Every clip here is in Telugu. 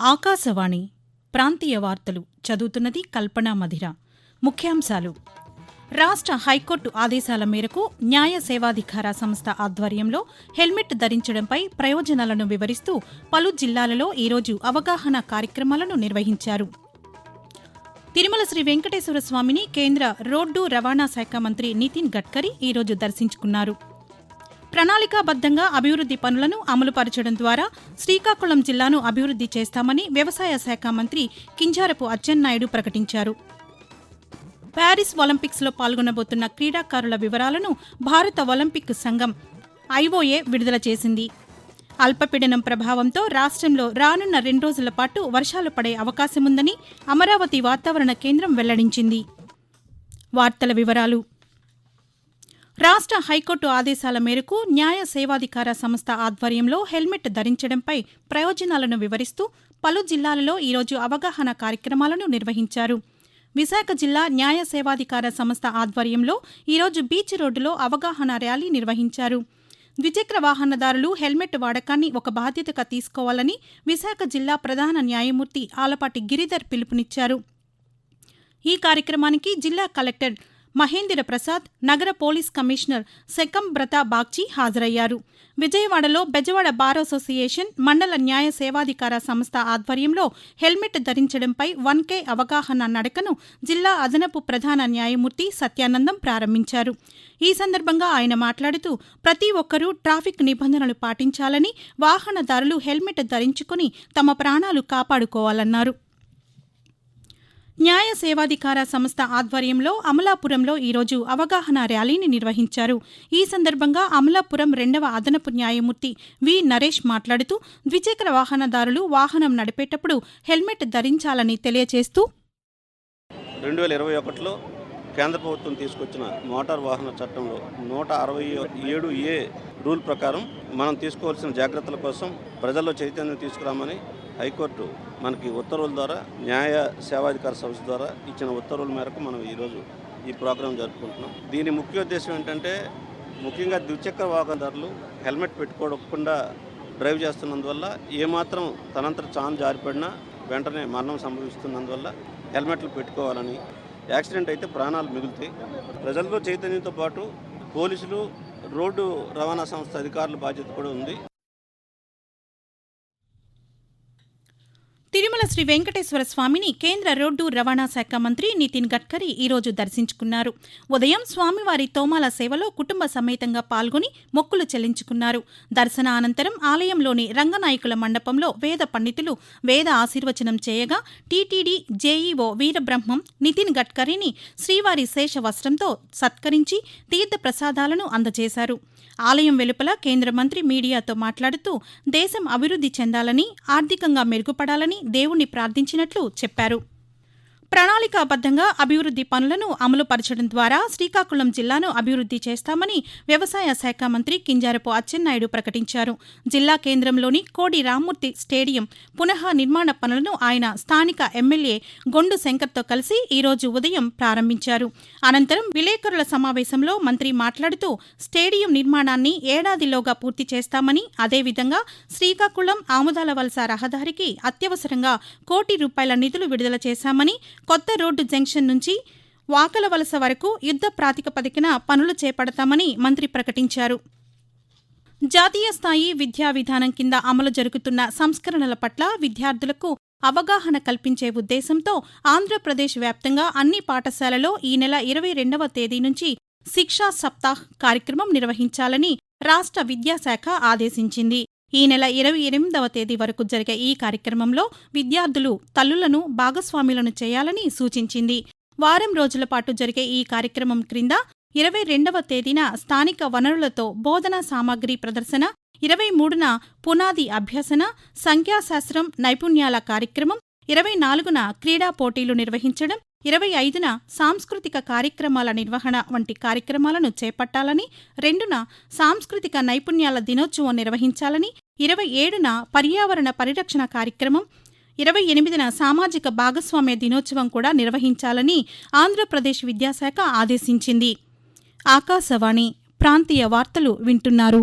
ఆకాశవాణి ప్రాంతీయ వార్తలు చదువుతున్నది కల్పనా మధిర. ముఖ్యాంశాలు. రాష్ట్ర హైకోర్టు ఆదేశాల మేరకు న్యాయ సేవాధికార సంస్థ ఆధ్వర్యంలో హెల్మెట్ ధరించడంపై ప్రయోజనాలను వివరిస్తూ పలు జిల్లాలలో ఈరోజు అవగాహన కార్యక్రమాలను నిర్వహించారు. తిరుమల శ్రీ వెంకటేశ్వర స్వామిని కేంద్ర రోడ్డు రవాణా శాఖ మంత్రి నితిన్ గడ్కరీ ఈరోజు దర్శించుకున్నారు. ప్రణాళికాబద్దంగా అభివృద్ది పనులను అమలుపరచడం ద్వారా శ్రీకాకుళం జిల్లాను అభివృద్ది చేస్తామని వ్యవసాయ శాఖ మంత్రి కింజారపు అచ్చెన్నాయుడు ప్రకటించారు. ప్యారిస్ ఒలింపిక్స్లో పాల్గొనబోతున్న క్రీడాకారుల వివరాలను భారత ఒలింపిక్ సంఘం ఐఓఏ విడుదల చేసింది. అల్పపీడనం ప్రభావంతో రాష్ట్రంలో రానున్న రెండు రోజుల పాటు వర్షాలు పడే అవకాశముందని అమరావతి వాతావరణ కేంద్రం వెల్లడించింది. వార్తల వివరాలు రాష్ట్ర హైకోర్టు ఆదేశాల మేరకు న్యాయ సేవాధికార సంస్థ ఆధ్వర్యంలో హెల్మెట్ ధరించడంపై ప్రయోజనాలను వివరిస్తూ పలు జిల్లాలలో ఈరోజు అవగాహన కార్యక్రమాలను నిర్వహించారు. విశాఖ జిల్లా న్యాయ సేవాధికార సంస్థ ఆధ్వర్యంలో ఈరోజు బీచ్ రోడ్డులో అవగాహన ర్యాలీ నిర్వహించారు. ద్విచక్ర వాహనదారులు హెల్మెట్ వాడకాన్ని ఒక బాధ్యతగా తీసుకోవాలని విశాఖ జిల్లా ప్రధాన న్యాయమూర్తి ఆలపాటి గిరిధర్ పిలుపునిచ్చారు. ఈ కార్యక్రమానికి జిల్లా కలెక్టర్ మహేంద్ర ప్రసాద్ నగర పోలీస్ కమిషనర్ సెకం బ్రతా బాగ్చి హాజరయ్యారు. విజయవాడలో బెజవాడ బార్ అసోసియేషన్ మండల న్యాయ సేవాధికార సంస్థ ఆధ్వర్యంలో హెల్మెట్ ధరించడంపై వన్ కే అవగాహన నడకను జిల్లా అదనపు ప్రధాన న్యాయమూర్తి సత్యానందం ప్రారంభించారు. ఈ సందర్భంగా ఆయన మాట్లాడుతూ ప్రతి ఒక్కరూ ట్రాఫిక్ నిబంధనలు పాటించాలని వాహనదారులు హెల్మెట్ ధరించుకుని తమ ప్రాణాలు కాపాడుకోవాలన్నారు. న్యాయ సేవాధికార సంస్థ ఆధ్వర్యంలో అమలాపురంలో ఈరోజు అవగాహన ర్యాలీని నిర్వహించారు. ఈ సందర్భంగా అమలాపురం రెండవ అదనపు న్యాయమూర్తి వి. నరేష్ మాట్లాడుతూ ద్విచక్ర వాహనదారులు వాహనం నడిపేటప్పుడు హెల్మెట్ ధరించాలని తెలియజేస్తూ రెండు వేల ఇరవై ఒకటిలో కేంద్ర ప్రభుత్వం తీసుకొచ్చిన మోటార్ వాహన చట్టంలో నూట అరవై ఏడు ఏ రూల్ ప్రకారం మనం తీసుకోవాల్సిన జాగ్రత్తల కోసం ప్రజల్లో చైతన్యం తీసుకురామని హైకోర్టు మనకి ఉత్తర్వుల ద్వారా న్యాయ సేవాధికార సంస్థ ద్వారా ఇచ్చిన ఉత్తర్వుల మేరకు మనం ఈరోజు ఈ ప్రోగ్రాం జరుపుకుంటున్నాం. దీని ముఖ్య ఉద్దేశం ఏంటంటే ముఖ్యంగా ద్విచక్ర వాహనదారులు హెల్మెట్ పెట్టుకోకుండా డ్రైవ్ చేస్తున్నందువల్ల ఏమాత్రం తనంతర చాన్ జారిపడినా వెంటనే మరణం సంభవిస్తున్నందువల్ల హెల్మెట్లు పెట్టుకోవాలని యాక్సిడెంట్ అయితే ప్రాణాలు మిగులుతాయి. ప్రజల్లో చైతన్యంతో పాటు పోలీసులు రోడ్డు రవాణా సంస్థ అధికారుల బాధ్యత కూడా ఉంది. తిరుమల శ్రీ వెంకటేశ్వర స్వామిని కేంద్ర రోడ్డు రవాణా శాఖ మంత్రి నితిన్ గడ్కరీ ఈరోజు దర్శించుకున్నారు. ఉదయం స్వామివారి తోమాల సేవలో కుటుంబ సమేతంగా పాల్గొని మొక్కులు చెల్లించుకున్నారు. దర్శన అనంతరం ఆలయంలోని రంగనాయకుల మండపంలో వేద పండితులు వేద ఆశీర్వచనం చేయగా టీటీడీ జేఈఓ వీరబ్రహ్మం నితిన్ గడ్కరీని శ్రీవారి శేష వస్త్రంతో సత్కరించి తీర్థ ప్రసాదాలను అందజేశారు. ఆలయం వెలుపల కేంద్ర మంత్రి మీడియాతో మాట్లాడుతూ దేశం అభివృద్ధి చెందాలని ఆర్థికంగా మెరుగుపడాలని దేవుణ్ణి ప్రార్థించినట్లు చెప్పారు. ప్రణాళికాబద్దంగా అభివృద్ది పనులను అమలుపరచడం ద్వారా శ్రీకాకుళం జిల్లాను అభివృద్ది చేస్తామని వ్యవసాయ శాఖ మంత్రి కింజారపు అచ్చెన్నాయుడు ప్రకటించారు. జిల్లా కేంద్రంలోని కోడి రామ్మూర్తి స్టేడియం పునః నిర్మాణ పనులను ఆయన స్థానిక ఎమ్మెల్యే గొండు శంకర్తో కలిసి ఈరోజు ఉదయం ప్రారంభించారు. అనంతరం విలేకరుల సమావేశంలో మంత్రి మాట్లాడుతూ స్టేడియం నిర్మాణాన్ని ఏడాదిలోగా పూర్తి చేస్తామని అదేవిధంగా శ్రీకాకుళం ఆముదాల వలస రహదారికి అత్యవసరంగా కోటి రూపాయల నిధులు విడుదల చేశామని కొత్త రోడ్డు జంక్షన్ నుంచి వాకల వలస వరకు యుద్ద ప్రాతిపదికన పనులు చేపడతామని మంత్రి ప్రకటించారు. జాతీయ స్థాయి విద్యా విధానం కింద అమలు జరుగుతున్న సంస్కరణల పట్ల విద్యార్థులకు అవగాహన కల్పించే ఉద్దేశంతో ఆంధ్రప్రదేశ్ వ్యాప్తంగా అన్ని పాఠశాలలో ఈ నెల ఇరవై రెండవ తేదీ నుంచి శిక్షా సప్తాహ్ కార్యక్రమం నిర్వహించాలని రాష్ట్ర విద్యాశాఖ ఆదేశించింది. ఈ నెల ఇరవై ఎనిమిదవ తేదీ వరకు జరిగే ఈ కార్యక్రమంలో విద్యార్థులు తల్లులను భాగస్వాములను చేయాలని సూచించింది. వారం రోజుల పాటు జరిగే ఈ కార్యక్రమం క్రింద ఇరవై రెండవ తేదీన స్థానిక వనరులతో బోధనా సామాగ్రి ప్రదర్శన ఇరవై మూడున పునాది అభ్యసన సంఖ్యాశాస్త్రం నైపుణ్యాల కార్యక్రమం ఇరవై నాలుగున క్రీడా పోటీలు నిర్వహించడం ఇరవై ఐదున సాంస్కృతిక కార్యక్రమాల నిర్వహణ వంటి కార్యక్రమాలను చేపట్టాలని రెండున సాంస్కృతిక నైపుణ్యాల దినోత్సవం నిర్వహించాలని ఇరవై ఏడున పర్యావరణ పరిరక్షణ కార్యక్రమం ఇరవై ఎనిమిదిన సామాజిక భాగస్వామ్య దినోత్సవం కూడా నిర్వహించాలని ఆంధ్రప్రదేశ్ విద్యాశాఖ ఆదేశించింది. ఆకాశవాణి ప్రాంతీయ వార్తలు వింటున్నారు.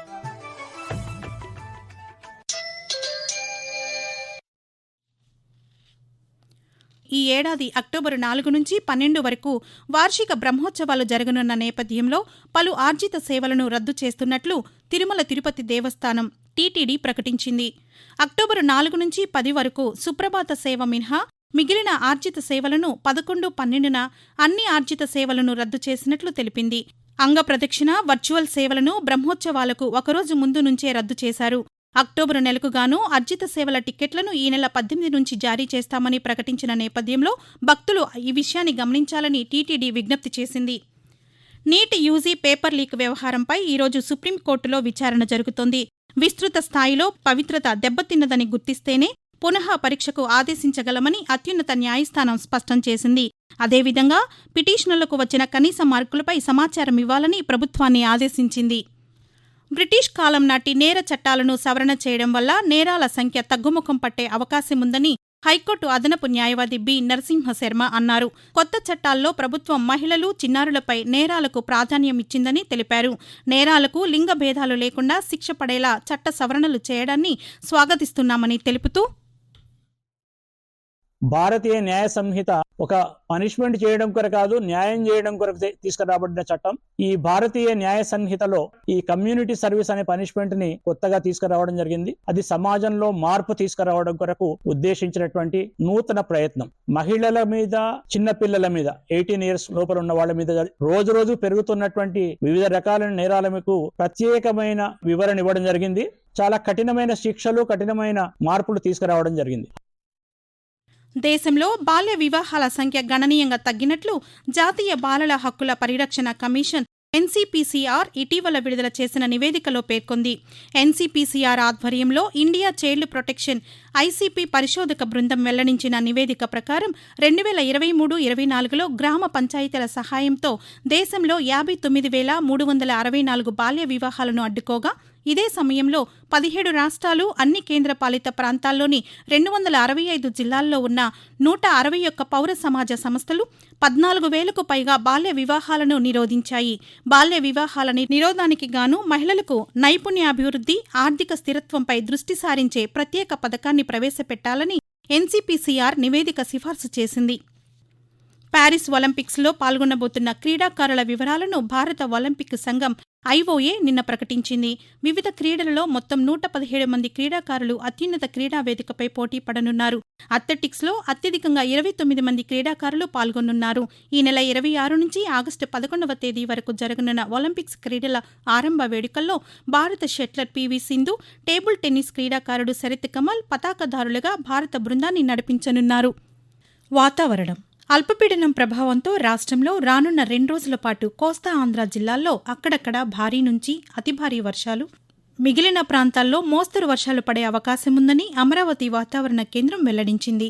ఈ ఏడాది అక్టోబరు నాలుగు నుంచి పన్నెండు వరకు వార్షిక బ్రహ్మోత్సవాలు జరగనున్న నేపథ్యంలో పలు ఆర్జిత సేవలను రద్దు చేస్తున్నట్లు తిరుమల తిరుపతి దేవస్థానం టీటీడీ ప్రకటించింది. అక్టోబరు నాలుగు నుంచి పది వరకు సుప్రభాత సేవ మినహా మిగిలిన ఆర్జిత సేవలను పదకొండు పన్నెండున అన్ని ఆర్జిత సేవలను రద్దు చేసినట్లు తెలిపింది. అంగ ప్రదక్షిణ వర్చువల్ సేవలను బ్రహ్మోత్సవాలకు ఒకరోజు ముందు నుంచే రద్దు చేశారు. అక్టోబరు నెలకు గాను అర్జిత సేవల టిక్కెట్లను ఈ నెల పద్దెనిమిది నుంచి జారీ చేస్తామని ప్రకటించిన నేపథ్యంలో భక్తులు ఈ విషయాన్ని గమనించాలని టీటీడీ విజ్ఞప్తి చేసింది. నీట్ యూజీ పేపర్ లీక్ వ్యవహారంపై ఈరోజు సుప్రీంకోర్టులో విచారణ జరుగుతోంది. విస్తృత స్థాయిలో పవిత్రత దెబ్బతిన్నదని గుర్తిస్తేనే పునః పరీక్షకు ఆదేశించగలమని అత్యున్నత న్యాయస్థానం స్పష్టం చేసింది. అదేవిధంగా పిటిషనర్లకు వచ్చిన కనీస మార్కులపై సమాచారం ఇవ్వాలని ప్రభుత్వాన్ని ఆదేశించింది. బ్రిటిష్ కాలం నాటి నేర చట్టాలను సవరణ చేయడం వల్ల నేరాల సంఖ్య తగ్గుముఖం పట్టే అవకాశముందని హైకోర్టు అదనపు న్యాయవాది బి. నరసింహశర్మ అన్నారు. కొత్త చట్టాల్లో ప్రభుత్వం మహిళలు చిన్నారులపై నేరాలకు ప్రాధాన్యం ఇచ్చిందని తెలిపారు. నేరాలకు లింగ భేదాలు లేకుండా శిక్ష పడేలా చట్ట సవరణలు చేయడాన్ని స్వాగతిస్తున్నామని తెలుపుతూ భారతీయ న్యాయ సంహిత ఒక పనిష్మెంట్ చేయడం కొరకు కాదు న్యాయం చేయడం కొరకు తీసుకురాబడిన చట్టం. ఈ భారతీయ న్యాయ సంహితలో ఈ కమ్యూనిటీ సర్వీస్ అనే పనిష్మెంట్ని కొత్తగా తీసుకురావడం జరిగింది. అది సమాజంలో మార్పు తీసుకురావడం కొరకు ఉద్దేశించినటువంటి నూతన ప్రయత్నం. మహిళల మీద చిన్న పిల్లల మీద ఎయిటీన్ ఇయర్స్ లోపల ఉన్న వాళ్ళ మీద రోజు రోజు పెరుగుతున్నటువంటి వివిధ రకాలైన నేరాలకు ప్రత్యేకమైన వివరణ ఇవ్వడం జరిగింది. చాలా కఠినమైన శిక్షలు కఠినమైన మార్పులు తీసుకురావడం జరిగింది. దేశంలో బాల్య వివాహాల సంఖ్య గణనీయంగా తగ్గినట్లు జాతీయ బాలల హక్కుల పరిరక్షణ కమిషన్ ఎన్సీపీసీఆర్ ఇటీవల విడుదల చేసిన నివేదికలో పేర్కొంది. ఎన్సీపీసీఆర్ ఆధ్వర్యంలో ఇండియా చైల్డ్ ప్రొటెక్షన్ ఐసీపీ పరిశోధక బృందం వెల్లడించిన నివేదిక ప్రకారం రెండు వేల ఇరవై మూడు ఇరవై నాలుగులో గ్రామ పంచాయతీల సహాయంతో దేశంలో యాభై తొమ్మిది వేల మూడు వందల అరవై నాలుగు బాల్య వివాహాలను అడ్డుకోగా ఇదే సమయంలో పదిహేడు రాష్ట్రాలు అన్ని కేంద్రపాలిత ప్రాంతాల్లోని రెండు వందల అరవై ఐదు జిల్లాల్లో ఉన్న నూట అరవై ఒక్క పౌర సమాజ సంస్థలు పద్నాలుగు వేలకు పైగా బాల్య వివాహాలను నిరోధించాయి. బాల్య వివాహాల నిరోధానికి గాను మహిళలకు నైపుణ్యాభివృద్ధి ఆర్థిక స్థిరత్వంపై దృష్టి సారించే ప్రత్యేక పథకాన్ని ప్రవేశపెట్టాలని ఎన్సీపీసీఆర్ నివేదిక సిఫార్సు చేసింది. ప్యారిస్ ఒలింపిక్స్లో పాల్గొనబోతున్న క్రీడాకారుల వివరాలను భారత ఒలింపిక్ సంఘం ఐఓఏ నిన్న ప్రకటించింది. వివిధ క్రీడలలో మొత్తం నూట పదిహేడు మంది క్రీడాకారులు అత్యున్నత క్రీడా వేదికపై పోటీ పడనున్నారు. అథ్లెటిక్స్లో అత్యధికంగా ఇరవై తొమ్మిది మంది క్రీడాకారులు పాల్గొనున్నారు. ఈ నెల ఇరవై ఆరు నుంచి ఆగస్టు పదకొండవ తేదీ వరకు జరగనున్న ఒలింపిక్స్ క్రీడల ఆరంభ వేడుకల్లో భారత shuttler PV Sindhu table tennis క్రీడాకారుడు శరత్ కమల్ పతాకదారులుగా భారత బృందాన్ని నడిపించనున్నారు. వాతావరణం అల్పపీడనం ప్రభావంతో రాష్ట్రంలో రానున్న రెండు రోజుల పాటు కోస్తా ఆంధ్ర జిల్లాల్లో అక్కడక్కడ భారీ నుంచి అతి భారీ వర్షాలు మిగిలిన ప్రాంతాల్లో మోస్తరు వర్షాలు పడే అవకాశముందని అమరావతి వాతావరణ కేంద్రం వెల్లడించింది.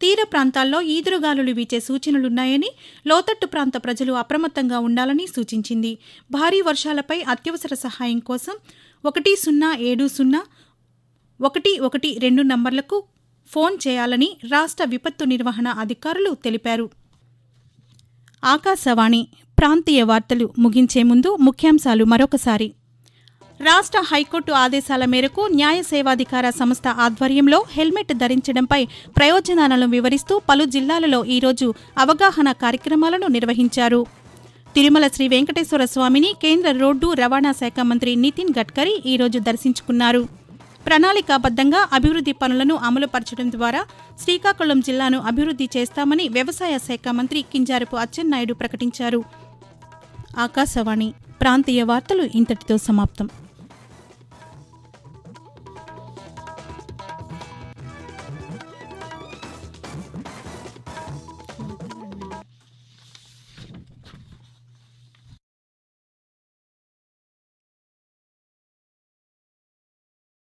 తీర ప్రాంతాల్లో ఈదురుగాలులు వీచే సూచనలున్నాయని లోతట్టు ప్రాంత ప్రజలు అప్రమత్తంగా ఉండాలని సూచించింది. భారీ వర్షాలపై అత్యవసర సహాయం కోసం ఒకటి సున్నా ఏడు సున్నా ఒకటి ఒకటి రెండు నంబర్లకు ఫోన్ చేయాలని రాష్ట్ర విపత్తు నిర్వహణ అధికారులు తెలిపారు. ఆకాశవాణి ప్రాంతీయ వార్తలు ముగించే ముందు ముఖ్యాంశాలు మరొకసారి. రాష్ట్ర హైకోర్టు ఆదేశాల మేరకు న్యాయ సేవాధికార సంస్థ ఆధ్వర్యంలో హెల్మెట్ ధరించడంపై ప్రయోజనాలను వివరిస్తూ పలు జిల్లాలలో ఈరోజు అవగాహన కార్యక్రమాలను నిర్వహించారు. తిరుమల శ్రీ వెంకటేశ్వర స్వామిని కేంద్ర రోడ్డు రవాణా శాఖ మంత్రి నితిన్ గడ్కరీ ఈరోజు దర్శించుకున్నారు. ప్రణాళికాబద్ధంగా అభివృద్ధి పనులను అమలుపరచడం ద్వారా శ్రీకాకుళం జిల్లాను అభివృద్ధి చేస్తామని వ్యవసాయ శాఖ మంత్రి కింజారపు అచ్చెన్నాయుడు ప్రకటించారు. ఆకాశవాణి ప్రాంతీయ వార్తలు ఇంతటితో సమాప్తం.